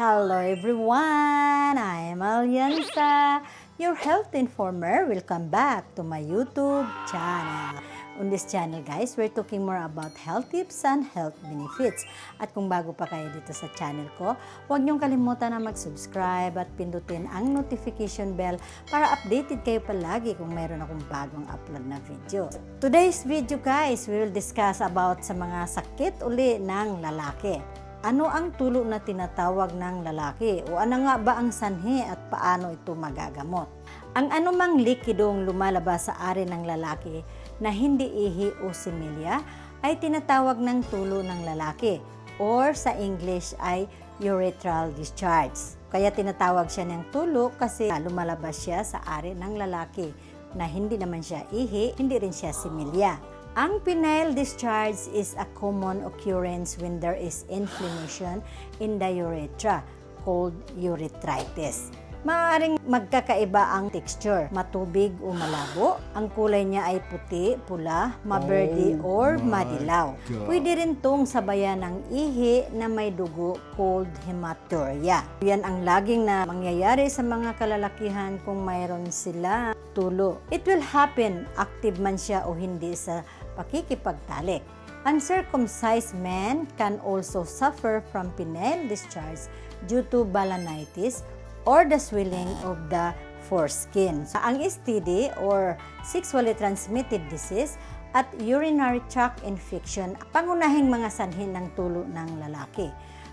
Hello everyone! I am Alianza, your health informer. Welcome back to my YouTube channel. On this channel guys, we're talking more about health tips and health benefits. At kung bago pa kayo dito sa channel ko, huwag niyong kalimutan na mag-subscribe at pindutin ang notification bell para updated kayo palagi kung mayroon akong bagong upload na video. Today's video guys, we will discuss about sa mga sakit uli ng lalaki. Ano ang tulo na tinatawag ng lalaki o ano nga ba ang sanhi at paano ito magagamot? Ang anumang likidong lumalabas sa ari ng lalaki na hindi ihi o similya ay tinatawag ng tulo ng lalaki or sa English ay urethral discharge. Kaya tinatawag siya ng tulo kasi lumalabas siya sa ari ng lalaki na hindi naman siya ihi, hindi rin siya similya. Ang penile discharge is a common occurrence when there is inflammation in the urethra called urethritis. Maaaring magkakaiba ang texture, matubig o malabo. Ang kulay niya ay puti, pula, maberdi Oh or madilaw. God. Pwede rin tong sabayan ng ihi na may dugo called hematuria. Yan ang laging na mangyayari sa mga kalalakihan kung mayroon sila tulo. It will happen active man siya o hindi sa pakikipagtalik. Uncircumcised men can also suffer from penile discharge due to balanitis or the swelling of the foreskin. Ang STD or sexually transmitted disease at urinary tract infection, pangunahing mga sanhin ng tulo ng lalaki.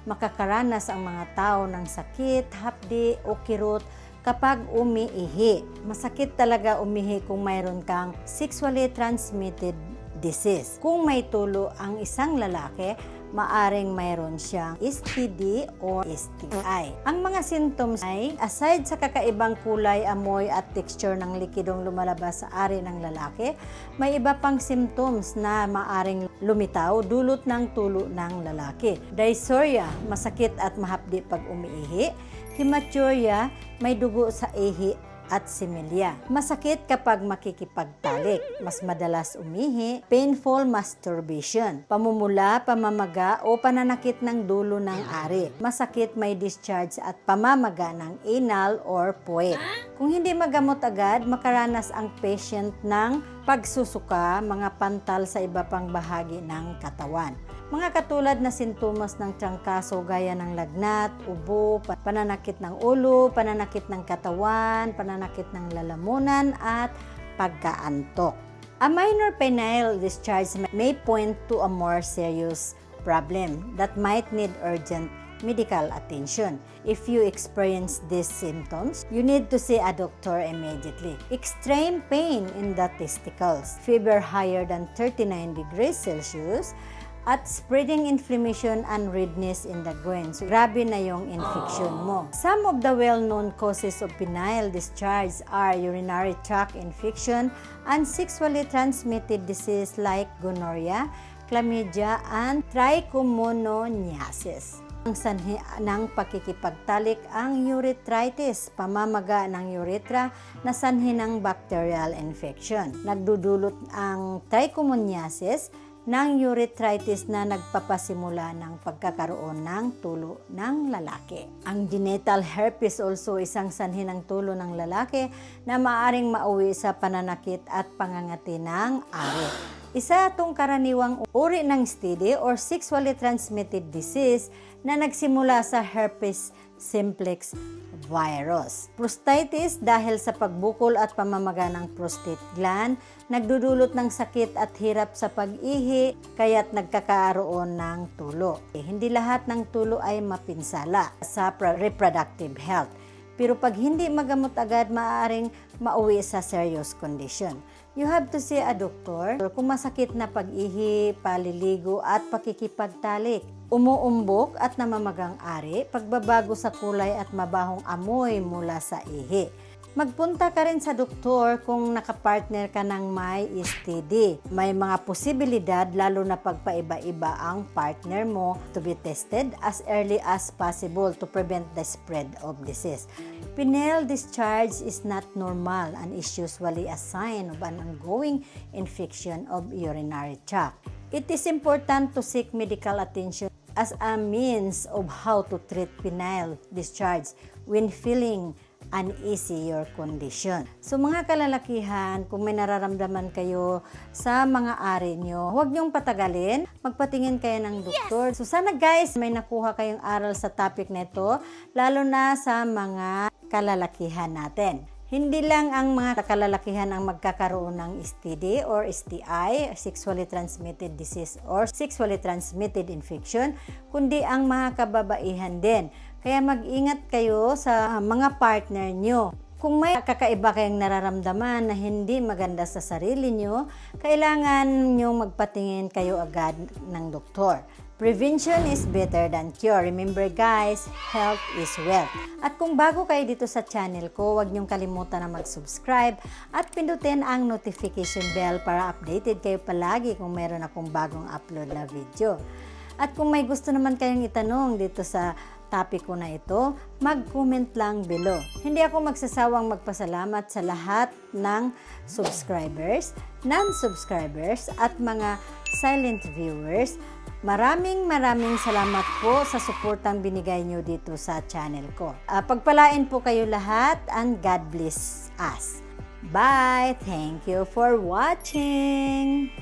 Makakaranas ang mga tao ng sakit, hapdi o kirot kapag umiihi. Masakit talaga umihi kung mayroon kang sexually transmitted disease. Kung may tulo ang isang lalaki, maaring mayroon siyang STD o STI. Ang mga symptoms ay, aside sa kakaibang kulay, amoy at texture ng likidong lumalabas sa ari ng lalaki, may iba pang symptoms na maaring lumitaw dulot ng tulo ng lalaki. Dysuria, masakit at mahapdi pag umiihi. Hematuria, may dugo sa ihi at similya. Masakit kapag makikipagtalik. Mas madalas umihi, painful masturbation, pamumula, pamamaga o pananakit ng dulo ng ari. Masakit may discharge at pamamaga ng anal or puwet. Kung hindi magamot agad, makaranas ang patient ng pagsusuka, mga pantal sa iba pang bahagi ng katawan. Mga katulad na sintomas ng trangkaso gaya ng lagnat, ubo, pa- pananakit ng ulo, pananakit ng katawan, pananakit ng lalamunan at pagkaantok. A minor penile discharge may point to a more serious problem that might need urgent medical attention. If you experience these symptoms, you need to see a doctor immediately. Extreme pain in the testicles, fever higher than 39 degrees Celsius, at spreading inflammation and redness in the groin. Grabe na yung infection mo. Some of the well-known causes of penile discharge are urinary tract infection and sexually transmitted disease like gonorrhea, chlamydia, and trichomoniasis. Ang sanhi ng pakikipagtalik ang urethritis, pamamaga ng urethra na sanhi ng bacterial infection. Nagdudulot ang trichomoniasis ng urethritis na nagpapasimula ng pagkakaroon ng tulo ng lalaki. Ang genital herpes also isang sanhi ng tulo ng lalaki na maaring mauwi sa pananakit at pangangati ng ari. Isa itong karaniwang uri ng STD or sexually transmitted disease na nagsimula sa herpes simplex virus. Prostatitis dahil sa pagbukol at pamamaga ng prostate gland, nagdudulot ng sakit at hirap sa pag-ihi, kaya't nagkakaroon ng tulo. Eh, hindi lahat ng tulo ay mapinsala sa reproductive health. Pero pag hindi magamot agad, maaaring mauwi sa serious condition. You have to see a doctor kung masakit na pag-ihi, paliligo at pakikipagtalik. Umuumbok at namamagang ari, pagbabago sa kulay at mabahong amoy mula sa ihi. Magpunta ka rin sa doktor kung nakapartner ka ng may STD. May mga posibilidad lalo na pagpaiba-iba ang partner mo to be tested as early as possible to prevent the spread of disease. Penile discharge is not normal and is usually a sign of an ongoing infection of urinary tract. It is important to seek medical attention as a means of how to treat penile discharge when feeling uneasy your condition. So mga kalalakihan, kung may nararamdaman kayo sa mga ari nyo, huwag nyong patagalin, magpatingin kayo ng doktor. So sana guys, may nakuha kayong aral sa topic na ito, lalo na sa mga kalalakihan natin. Hindi lang ang mga kalalakihan ang magkakaroon ng STD or STI, sexually transmitted disease or sexually transmitted infection, kundi ang mga kababaihan din. Kaya mag-ingat kayo sa mga partner nyo. Kung may kakaiba kayong nararamdaman na hindi maganda sa sarili nyo, kailangan nyo magpatingin kayo agad ng doktor. Prevention is better than cure. Remember guys, health is wealth. At kung bago kayo dito sa channel ko, huwag niyong kalimutan na mag-subscribe at pindutin ang notification bell para updated kayo palagi kung meron akong bagong upload na video. At kung may gusto naman kayong itanong dito sa topic ko na ito, mag-comment lang below. Hindi ako magsasawang magpasalamat sa lahat ng subscribers, non-subscribers at mga silent viewers. Maraming maraming salamat po sa suportang binigay nyo dito sa channel ko. Ah, pagpalain po kayo lahat and God bless us. Bye! Thank you for watching!